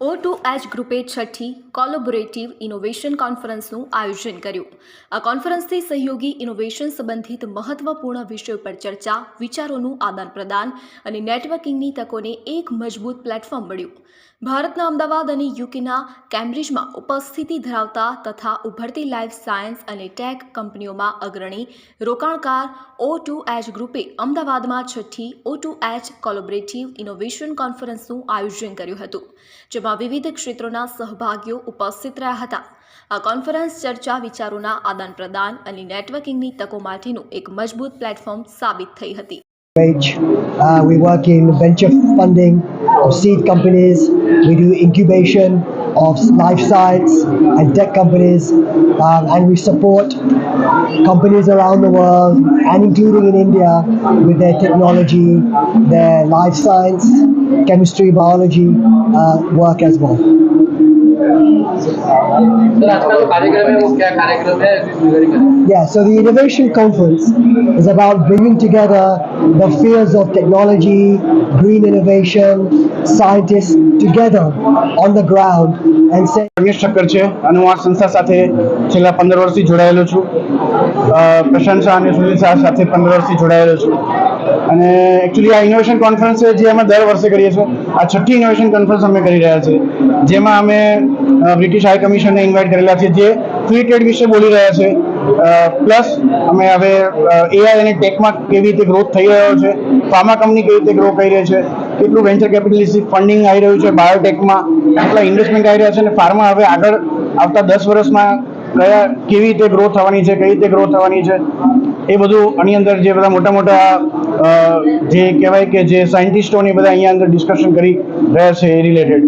ઓ two H ગ્રુપે છઠ્ઠી કોલોબોરેટિવ innovation કોન્ફરન્સનું આયોજન કર્યું. આ કોન્ફરન્સથી સહયોગી ઇનોવેશન સંબંધિત મહત્વપૂર્ણ વિષયો પર ચર્ચા, વિચારોનું આદાન પ્રદાન અને નેટવર્કિંગની તકોને એક મજબૂત પ્લેટફોર્મ મળ્યું. ભારતના અમદાવાદ અને યુકેના કેમ્બ્રિજમાં ઉપસ્થિતિ ધરાવતા તથા ઉભરતી લાઈફ સાયન્સ અને ટેક કંપનીઓમાં અગ્રણી રોકાણકાર ઓ ટુ એચ ગ્રુપે અમદાવાદમાં છઠ્ઠી O two H collaborative innovation કોન્ફરન્સનું આયોજન કર્યું હતું જેમાં વિવિધ ક્ષેત્રોના સહભાગીઓ ઉપસ્થિત રહ્યા હતા આ કોન્ફરન્સ ચર્ચા વિચારોના આદાન પ્રદાન અને નેટવર્કિંગની તકો માટેનું એક મજબૂત પ્લેટફોર્મ સાબિત થઈ હતી. Uh, we work in venture funding seed companies. We do incubation of life science and tech companies, um, and we support companies around the world and including in India with their technology, their life science, chemistry, biology uh, work as well. Yeah, so the Innovation Conference is about bringing together the fields of technology, green innovation, scientists together on the ground and say, Ramesh Thakkar છે. અને હું આ સંસ્થા સાથે છેલ્લા પંદર વર્ષથી જોડાયેલો છું. પ્રશાંત શાહ અને સુનિલ શાહ સાથે પંદર વર્ષથી જોડાયેલો છું. અને એકચ્યુઅલી આ ઇનોવેશન કોન્ફરન્સ છે જે અમે દર વર્ષે કરીએ છીએ. આ છઠ્ઠી ઇનોવેશન કોન્ફરન્સ અમે કરી રહ્યા છીએ. જેમાં અમે બ્રિટિશ હાઈ કમિશનને ઇન્વાઇટ કરેલા છે જે ફ્રી ટ્રેડ વિશે બોલી રહ્યા છે. પ્લસ અમે હવે એઆઈ અને ટેકમાં કેવી રીતે ગ્રોથ થઈ રહ્યો છે ફાર્મા કંપની કેવી રીતે ગ્રો કરી રહી છે, કેટલું વેન્ચર કેપિટલિસ્ટ ફંડિંગ આવી રહ્યું છે બાયોટેકમાં કેટલા ઇન્વેસ્ટમેન્ટ આવી રહ્યા છે અને ફાર્મા હવે આગળ આવતા દસ વર્ષમાં કયા, કેવી રીતે ગ્રો થવાની છે, કઈ રીતે ગ્રો થવાની છે, એ બધું આની અંદર જે બધા મોટા મોટા જે કહેવાય કે જે સાયન્ટિસ્ટોની બધા અહીંયા અંદર ડિસ્કશન કરી રહ્યા છે એ રિલેટેડ